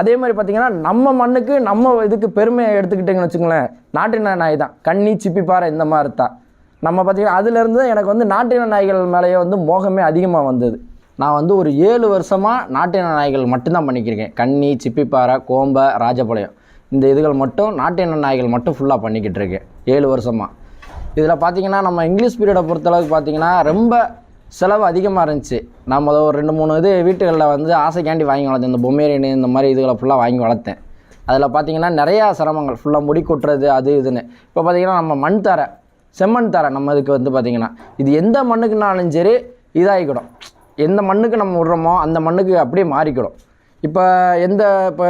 D: அதே மாதிரி பார்த்தீங்கன்னா நம்ம மண்ணுக்கு நம்ம இதுக்கு பெருமையை எடுத்துக்கிட்டிங்கன்னு வச்சுக்கோங்களேன் நாட்டின நாய் தான். கன்னி சிப்பிப்பாறை இந்த மாதிரி தான். நம்ம பார்த்திங்கன்னா அதுலேருந்து தான் எனக்கு வந்து நாட்டின நாய்கள் மேலேயே வந்து மோகமே அதிகமாக வந்தது. நான் வந்து ஒரு ஏழு வருஷமாக நாட்டின நாய்கள் மட்டும்தான் பண்ணிக்கிருக்கேன். கன்னி சிப்பிப்பாறை கோம்பை ராஜபாளையம். இந்த இதுகள் மட்டும் நாட்டின நாய்கள் மட்டும் ஃபுல்லாக பண்ணிக்கிட்டு இருக்கேன் ஏழு வருஷமாக இதில் பார்த்தீங்கன்னா நம்ம இங்கிலீஷ் பீரியடை பொறுத்தளவுக்கு பார்த்தீங்கன்னா ரொம்ப செலவு அதிகமாக இருந்துச்சு. நம்ம ஒரு ரெண்டு மூணு இது வீட்டுகளில் வந்து ஆசைக்காண்டி வாங்கி வளர்த்தேன். இந்த பொம்மேரியன் இந்த மாதிரி இதுகளை ஃபுல்லாக வாங்கி வளர்த்தேன். அதில் பார்த்தீங்கன்னா நிறையா சிரமங்கள். ஃபுல்லாக முடி கொட்டுறது அது இதுன்னு. இப்போ பார்த்திங்கன்னா நம்ம மண் தரை செம்மண் தரை நம்ம இதுக்கு வந்து பார்த்திங்கன்னா. இது எந்த மண்ணுக்குனாலும் சரி இதாகிக்கிடும் எந்த மண்ணுக்கு நம்ம விடுறோமோ அந்த மண்ணுக்கு அப்படியே மாறிக்கிடும். இப்போ எந்த இப்போ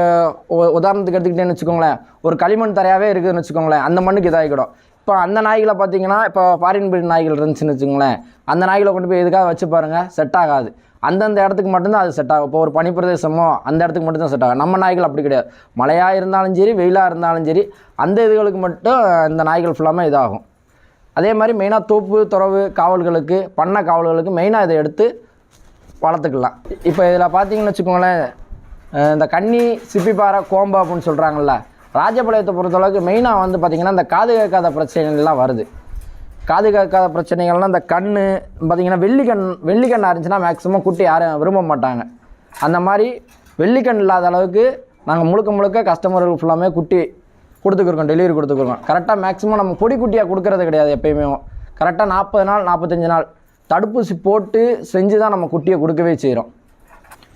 D: உதாரணத்துக்கு எடுத்துக்கிட்டேன்னு வச்சுக்கோங்களேன். ஒரு களிமண் தரையாகவே இருக்குதுன்னு வச்சுக்கோங்களேன். அந்த மண்ணுக்கு இதாகிக்கிடும். இப்போ அந்த நாய்களை பார்த்தீங்கன்னா இப்போ ஃபாரின் பிரீட் நாய்கள் இருந்துச்சுன்னு வச்சுக்கோங்களேன். அந்த நாய்களை கொண்டு போய் எதுக்காக வச்சு பாருங்கள் செட் ஆகாது. அந்தந்த இடத்துக்கு மட்டும்தான் அது செட் ஆகும். இப்போ ஒரு பனிப்பிரதேசமோ அந்த இடத்துக்கு மட்டும்தான் செட் ஆகும் நம்ம நாய்கள் அப்படி கிடையாது. மழையாக இருந்தாலும் சரி வெயிலாக இருந்தாலும் சரி அந்த இதுகளுக்கு மட்டும் இந்த நாய்கள் ஃபுல்லாமே இதாகும். அதே மாதிரி மெயினாக தோப்பு துறவு காவல்களுக்கு பண்ணை காவல்களுக்கு மெயினாக இதை எடுத்து வளர்த்துக்கலாம். இப்போ இதில் பார்த்தீங்கன்னு வச்சுக்கோங்களேன் இந்த கன்னி சிப்பிப்பாறை கோம்பு அப்படின்னு சொல்கிறாங்கல்ல ராஜபாளையத்தை பொறுத்தளவுக்கு மெயினாக வந்து பார்த்திங்கன்னா இந்த காது கேட்காத பிரச்சனைகள்லாம் வருது. காது கேட்காத பிரச்சனைகள்லாம் இந்த கண் பார்த்திங்கன்னா வெள்ளிக்கண் வெள்ளிக்கண்ணா இருந்துச்சுன்னா மேக்ஸிமம் குட்டி யாரும் விரும்ப மாட்டாங்க. அந்த மாதிரி வெள்ளிக்கண் இல்லாத அளவுக்கு நாங்கள் முழுக்க முழுக்க கஸ்டமர்கள் ஃபுல்லாமே குட்டி கொடுத்துக்குறோம் டெலிவரி கொடுத்துருக்கோம் கரெக்டாக மேக்ஸிமம் நம்ம பொடி குட்டியாக கொடுக்கறது கிடையாது எப்பயுமே. கரெக்டாக நாற்பது நாள் நாற்பத்தஞ்சு நாள் தடுப்பூசி போட்டு செஞ்சு தான் நம்ம குட்டியை கொடுக்கவே செய்கிறோம்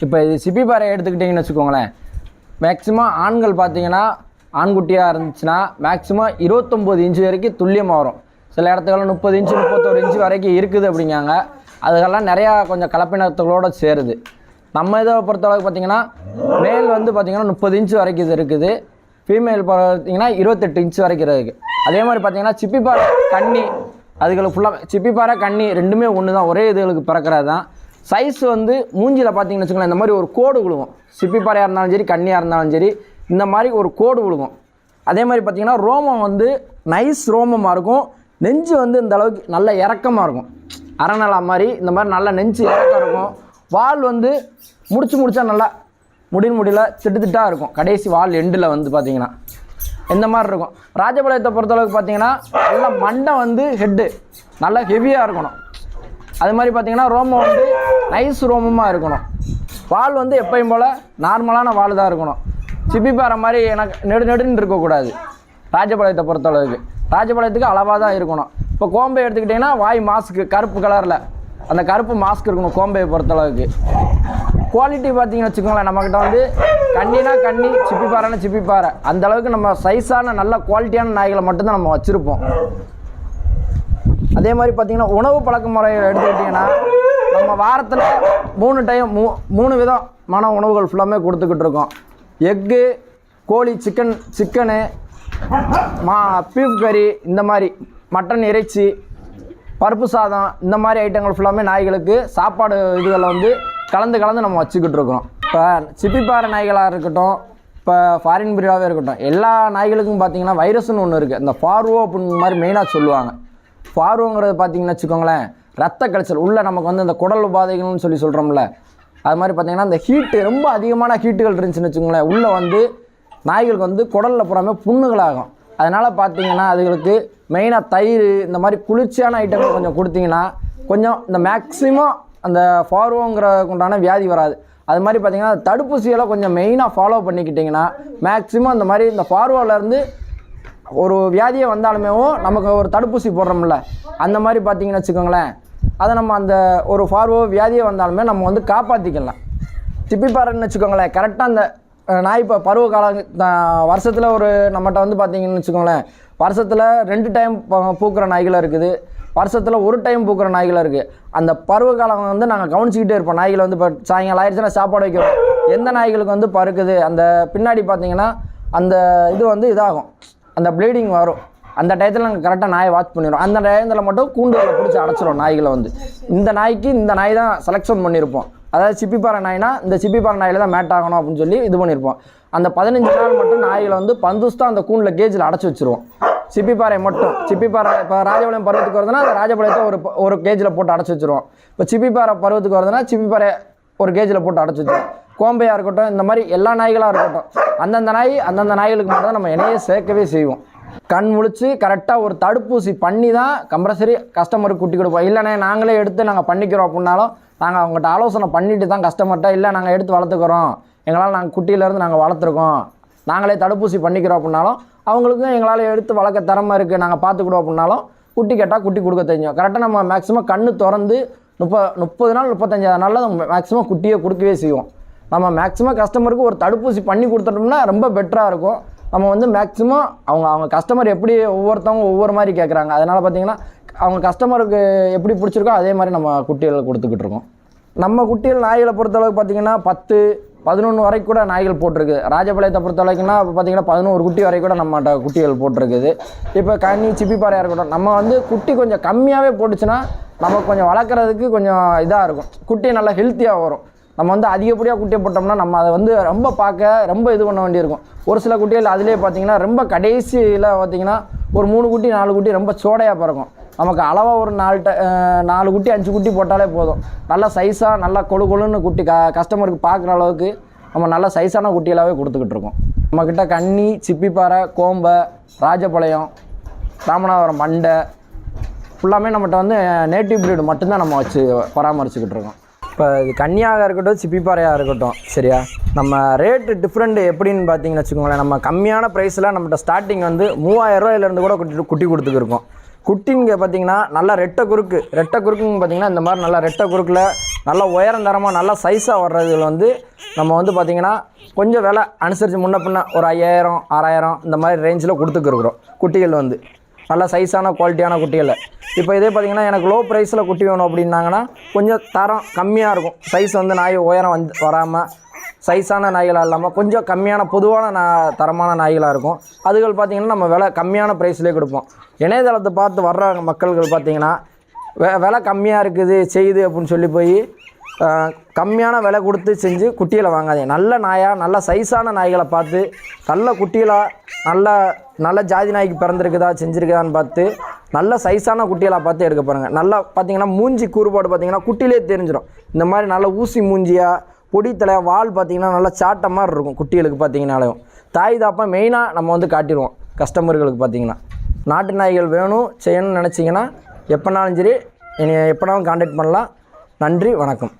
D: இப்போ இது சிப்பி பாறை எடுத்துக்கிட்டிங்கன்னு வச்சுக்கோங்களேன். மேக்ஸிமம் ஆண்கள் பார்த்தீங்கன்னா ஆண்குட்டியாக இருந்துச்சுன்னா மேக்ஸிமம் இருபத்தொம்போது இன்ச்சு வரைக்கும் துல்லியமாக வரும். சில இடத்துக்கெல்லாம் முப்பது இன்ச்சு முப்பத்தோரு இன்ச்சு வரைக்கும் இருக்குது அப்படிங்காங்க. அதுக்கெல்லாம் நிறையா கொஞ்சம் கலப்பினத்தோடு சேருது. நம்ம இதை பொறுத்தளவுக்கு பார்த்தீங்கன்னா மேல் வந்து பார்த்தீங்கன்னா முப்பது இன்ச்சு வரைக்கும் இது இருக்குது. ஃபீமேல் பார்த்தீங்கன்னா இருபத்தெட்டு இன்ச் வரைக்கும் இருக்குது அதே மாதிரி பார்த்தீங்கன்னா சிப்பிப்பாறை கண்ணி அதுகளுக்கு ஃபுல்லாக சிப்பிப்பாறை கண்ணி ரெண்டுமே ஒன்று தான் ஒரே இதுகளுக்கு பிறக்கிறது தான் சைஸ் வந்து மூஞ்சியில் பார்த்தீங்கன்னு வச்சுக்கோங்களேன் இந்த மாதிரி ஒரு கோடு விழுகும் சிப்பிப்பாறையாக இருந்தாலும் சரி கண்ணியாக இருந்தாலும் சரி இந்த மாதிரி ஒரு கோடு விழுகும் அதே மாதிரி பார்த்தீங்கன்னா ரோமம் வந்து நைஸ் ரோமமாக இருக்கும். நெஞ்சு வந்து இந்த அளவுக்கு நல்ல இறக்கமாக இருக்கும். அறநலா மாதிரி இந்த மாதிரி நல்ல நெஞ்சு இறக்கம் இருக்கும். வால் வந்து முடிச்சு முடிச்சா நல்லா முடின் முடியல திட்டு திட்டாக இருக்கும். கடைசி வால் எண்டில் வந்து பார்த்தீங்கன்னா இந்த மாதிரி இருக்கும். ராஜபாளையத்தை பொறுத்தளவுக்கு பார்த்தீங்கன்னா நல்ல மண்டை வந்து ஹெட்டு நல்லா ஹெவியாக இருக்கணும். அது மாதிரி பார்த்தீங்கன்னா ரோமம் வந்து நைஸ் ரோமமாக இருக்கணும். வால் வந்து எப்பயும் போல் நார்மலான வால் தான் இருக்கணும். சிப்பி பாறை மாதிரி எனக்கு நெடு நெடுன்னு இருக்கக்கூடாது. ராஜபாளையத்தை பொறுத்தளவுக்கு. ராஜபாளையத்துக்கு அளவாக தான் இருக்கணும். இப்போ கோம்பை எடுத்துக்கிட்டிங்கன்னா வாய் மாஸ்க்கு கருப்பு கலரில் அந்த கருப்பு மாஸ்க் இருக்கணும் கோம்பையை பொறுத்தளவுக்கு. குவாலிட்டி பார்த்தீங்கன்னு வச்சுக்கோங்களேன் நம்மக்கிட்ட வந்து கண்ணினா கண்ணி சிப்பிப்பாறைனா சிப்பிப்பாறை. அந்த அளவுக்கு நம்ம சைஸான நல்ல குவாலிட்டியான நாய்களை மட்டும்தான் நம்ம வச்சுருப்போம். அதே மாதிரி பார்த்தீங்கன்னா உணவு பழக்க முறையை எடுத்துக்கிட்டிங்கன்னா நம்ம வாரத்தில் மூணு டைம் மூ மூணு விதமான உணவுகள் ஃபுல்லாமே கொடுத்துக்கிட்டு இருக்கோம். எக்கு கோழி சிக்கன் சிக்கனு மா பீஃப் கறி இந்த மாதிரி மட்டன் இறைச்சி பருப்பு சாதம் இந்த மாதிரி ஐட்டங்கள் ஃபுல்லாமே நாய்களுக்கு சாப்பாடு இதுகளை வந்து கலந்து கலந்து நம்ம வச்சுக்கிட்டு இருக்கோம் இப்போ சிப்பிப்பாறை நாய்களாக இருக்கட்டும் இப்போ ஃபாரின் பிரீடாகவே இருக்கட்டும் எல்லா நாய்களுக்கும் பார்த்தீங்கன்னா வைரஸ்னு ஒன்று இருக்குது இந்த ஃபார்வோ அப்படின்னு மாதிரி மெயினாக சொல்லுவாங்க. ஃபார்வோங்கிறது பார்த்தீங்கன்னு வச்சுக்கோங்களேன் ரத்த கழிச்சல் உள்ளே நமக்கு வந்து இந்த குடல் உபாதைகள்னு சொல்லி சொல்கிறோம்ல அது மாதிரி பார்த்திங்கன்னா இந்த ஹீட்டு ரொம்ப அதிகமான ஹீட்டுகள் இருந்துச்சுன்னு வச்சுக்கோங்களேன் உள்ளே வந்து நாய்களுக்கு வந்து குடலில் புறாமே புண்ணுகளாகும். அதனால் பார்த்திங்கன்னா அதுகளுக்கு மெயினாக தயிர் இந்த மாதிரி குளிர்ச்சியான ஐட்டங்கள் கொஞ்சம் கொடுத்தீங்கன்னா கொஞ்சம் இந்த மேக்ஸிமம் அந்த ஃபார்வோங்கிறதுக்கு உண்டான வியாதி வராது. அது மாதிரி பார்த்தீங்கன்னா தடுப்பூசியெல்லாம் கொஞ்சம் மெயினாக ஃபாலோ பண்ணிக்கிட்டிங்கன்னா மேக்ஸிமம் இந்த மாதிரி இந்த ஃபார்வோலேருந்து ஒரு வியாதியை வந்தாலுமேவும் நமக்கு ஒரு தடுப்பூசி போடுறோம்ல அந்த மாதிரி பார்த்தீங்கன்னு வச்சுக்கோங்களேன். அதை நம்ம அந்த ஒரு ஃபார்வோ வியாதியை வந்தாலுமே நம்ம வந்து காப்பாற்றிக்கலாம் திப்பிப்பாறைன்னு வச்சுக்கோங்களேன் கரெக்டாக அந்த நான் நாய் இப்போ பருவ கால வருஷத்தில் ஒரு நம்மகிட்ட வந்து பார்த்தீங்கன்னு வச்சுக்கோங்களேன் வருஷத்தில் ரெண்டு டைம் பூக்கிற நாய்களாக இருக்குது. வருஷத்தில் ஒரு டைம் பூக்கிற நாய்களாக இருக்குது அந்த பருவ காலம் வந்து நாங்கள் கவனிச்சிக்கிட்டே இருப்போம். நாய்களை வந்து இப்போ சாயங்காலம் ஆயிடுச்சுன்னா சாப்பாடு வைக்கிறோம். எந்த நாய்களுக்கு வந்து பருக்குது அந்த பின்னாடி பார்த்தீங்கன்னா அந்த இது வந்து இதாகும். அந்த ப்ளீடிங் வரும். அந்த டயத்தில் நாங்கள் கரெக்டாக நாயை வாட்ச் பண்ணிடுவோம் அந்த டயத்தில் மட்டும் கூண்டுகளை பிடிச்சி அடைச்சிரும் நாய்களை வந்து. இந்த நாய்க்கு இந்த நாய் தான் செலெக்ஷன் பண்ணியிருப்போம். அதாவது சிப்பிப்பாறை நாய்னா இந்த சிப்பிப்பாறை நாயில் தான் மேட் ஆகணும் அப்படின்னு சொல்லி இது பண்ணியிருப்போம். அந்த பதினஞ்சு நாள் மட்டும் நாய்களை வந்து பந்துஸ்தான் அந்த கூண்டில் கேஜில் அடைச்சி வச்சிருவோம். சிப்பிப்பாறை மட்டும். சிப்பிப்பாறை இப்போ ராஜபாளையம் பருவத்துக்கு வருதுன்னா அந்த ராஜபாளையத்தை ஒரு ஒரு கேஜில் போட்டு அடைச்சி வச்சிருவோம். இப்போ சிப்பிப்பாறை பருவத்துக்கு வருதுன்னா சிப்பிப்பாறை ஒரு கேஜில் போட்டு அடைச்சி வச்சிருவோம். கோம்பையாக இருக்கட்டும் இந்த மாதிரி எல்லா நாய்களாக இருக்கட்டும் அந்தந்த நாய் அந்தந்த நாய்களுக்கு மட்டும் தான் நம்ம இணையை சேர்க்கவே செய்வோம். கண் முழிச்சு கரெக்டாக ஒரு தடுப்பூசி பண்ணி தான் கம்பல்சரி கஸ்டமருக்கு குட்டி கொடுப்போம். இல்லைண்ணே நாங்களே எடுத்து நாங்கள் பண்ணிக்கிறோம் அப்படின்னாலும் நாங்கள் அவங்ககிட்ட ஆலோசனை பண்ணிட்டு தான் கஸ்டமர்கிட்ட இல்லை நாங்கள் எடுத்து வளர்த்துக்கிறோம். எங்களால் நாங்கள் குட்டியிலேருந்து நாங்கள் வளர்த்துருக்கோம். நாங்களே தடுப்பூசி பண்ணிக்கிறோம் அப்படின்னாலும் அவங்களுக்கும் எங்களால் எடுத்து வளர்க்க திறமை இருக்குது நாங்கள் பார்த்துக்கிடுவோம் அப்படின்னாலும் குட்டி கேட்டால் குட்டி கொடுக்க தெரிஞ்சோம் கரெக்டாக நம்ம மேக்ஸிமம் கண்ணு திறந்து முப்ப முப்பது நாள் முப்பத்தஞ்சாவது நாளில் மேக்ஸிமம் குட்டியை கொடுக்கவே செய்வோம். நம்ம மேக்ஸிமம் கஸ்டமருக்கு ஒரு தடுப்பூசி பண்ணி கொடுத்துட்டோம்னா ரொம்ப பெட்டராக இருக்கும். நம்ம வந்து மேக்ஸிமம் அவங்க அவங்க கஸ்டமர் எப்படி ஒவ்வொருத்தவங்க ஒவ்வொரு மாதிரி கேட்குறாங்க அதனால் பார்த்தீங்கன்னா அவங்க கஸ்டமருக்கு எப்படி பிடிச்சிருக்கோ அதே மாதிரி நம்ம குட்டிகள் கொடுத்துக்கிட்டு இருக்கோம். நம்ம குட்டிகள் நாய்களை பொறுத்தளவுக்கு பார்த்திங்கன்னா பத்து பதினொன்று வரைக்கும் கூட நாய்கள் போட்டிருக்கு. ராஜபாளையத்தை பொறுத்தளவுக்குன்னா இப்போ பார்த்தீங்கன்னா பதினோரு குட்டி வரைக்கும் கூட நம்மகிட்ட குட்டிகள் போட்டிருக்குது. இப்போ கன்னி சிப்பிப்பாறையாக இருக்கட்டும் நம்ம வந்து குட்டி கொஞ்சம் கம்மியாகவே போட்டுச்சுன்னா நமக்கு கொஞ்சம் வளர்க்குறதுக்கு கொஞ்சம் இதாக இருக்கும். குட்டி நல்லா ஹெல்த்தியாக வரும். நம்ம வந்து அதிகப்படியாக குட்டியை போட்டோம்னா நம்ம அதை வந்து ரொம்ப பார்க்க ரொம்ப இது பண்ண வேண்டியிருக்கும். ஒரு சில குட்டிகள் அதிலே பார்த்தீங்கன்னா ரொம்ப கடைசியில் பார்த்தீங்கன்னா ஒரு மூணு குட்டி நாலு குட்டி ரொம்ப சோடையாக பிறக்கும். நமக்கு அளவாக ஒரு நாலு ட நாலு குட்டி அஞ்சு குட்டி போட்டாலே போதும். நல்ல சைஸாக நல்லா கொழு கொழுன்னு குட்டி க கஸ்டமருக்கு பார்க்குற அளவுக்கு நம்ம நல்ல சைஸான குட்டிகளாகவே கொடுத்துக்கிட்டு இருக்கோம். நம்மக்கிட்ட கன்னி சிப்பிப்பாறை கோம்பை ராஜபாளையம் ராமநாதபுரம் மண்டை ஃபுல்லாமே நம்மகிட்ட வந்து நேட்டிவ் ப்ரீடு மட்டும்தான் நம்ம வச்சு பராமரிச்சுக்கிட்டு இருக்கோம். இப்போ இது கன்னியாக இருக்கட்டும் சிப்பிப்பாறையாக இருக்கட்டும் சரியா? நம்ம ரேட்டு டிஃப்ரெண்ட் எப்படின்னு பார்த்தீங்கன்னு வச்சுக்கோங்களேன் நம்ம கம்மியான ப்ரைஸில் நம்மகிட்ட ஸ்டார்டிங் வந்து மூவாயிரம் ரூபாயிலேருந்து கூட குட்டி குட்டி கொடுத்துருக்கோம் குட்டிங்க பார்த்தீங்கன்னா நல்லா ரெட்டை குறுக்கு ரெட்டை குறுக்குன்னு பார்த்தீங்கன்னா இந்த மாதிரி நல்லா ரெட்டை குறுக்கில் நல்ல உயரம் தரமாக நல்லா சைஸாக வர்றதுல வந்து நம்ம வந்து பார்த்திங்கன்னா கொஞ்சம் விலை அனுசரித்து முன்ன பின்ன ஒரு ஐயாயிரம் ஆறாயிரம் இந்த மாதிரி ரேஞ்சில் கொடுத்துக்கிருக்குறோம் குட்டிகள் வந்து. நல்ல சைஸான குவாலிட்டியான குட்டிகள் இப்போ இதே பார்த்திங்கன்னா எனக்கு லோ ப்ரைஸில் குட்டி வேணும் அப்படின்னாங்கன்னா கொஞ்சம் தரம் கம்மியாக இருக்கும். சைஸ் வந்து நாய் உயரம் வந்து வராமல் சைஸான நாய்களாக இல்லாமல் கொஞ்சம் கம்மியான பொதுவான நா தரமான நாய்களாக இருக்கும். அதுகள் பார்த்திங்கன்னா நம்ம விலை கம்மியான ப்ரைஸ்லேயே கொடுப்போம். இணையதளத்தை பார்த்து வர்ற மக்கள்கள் பார்த்திங்கன்னா வெ விலை கம்மியாக இருக்குது செய்யுது அப்படின்னு சொல்லி போய் கம்மியான விலை கொடுத்து செஞ்சு குட்டிகளை வாங்காதீங்க. நல்ல நாயாக நல்ல சைஸான நாய்களை பார்த்து நல்ல குட்டிகளாக நல்ல நல்ல ஜாதி நாய்க்கு பிறந்திருக்குதா செஞ்சுருக்குதான்னு பார்த்து நல்ல சைஸான குட்டிகளாக பார்த்து எடுக்க பாருங்கள் நல்லா பார்த்தீங்கன்னா மூஞ்சி கூறுபாடு பார்த்தீங்கன்னா குட்டிலே தெரிஞ்சிடும் இந்த மாதிரி நல்ல ஊசி மூஞ்சியாக பொடித்தலை வால் பார்த்தீங்கன்னா நல்லா சாட்ட மாதிரி இருக்கும் குட்டிகளுக்கு பார்த்தீங்கனாலையும் தாய் தாப்பா மெயினாக நம்ம வந்து காட்டிடுவோம் கஸ்டமர்களுக்கு பார்த்தீங்கன்னா. நாட்டு நாய்கள் வேணும் செய்யணும்னு நினச்சிங்கன்னா எப்போனாலும் சரி என்னை எப்போனாலும் காண்டாக்ட் பண்ணலாம். நன்றி வணக்கம்.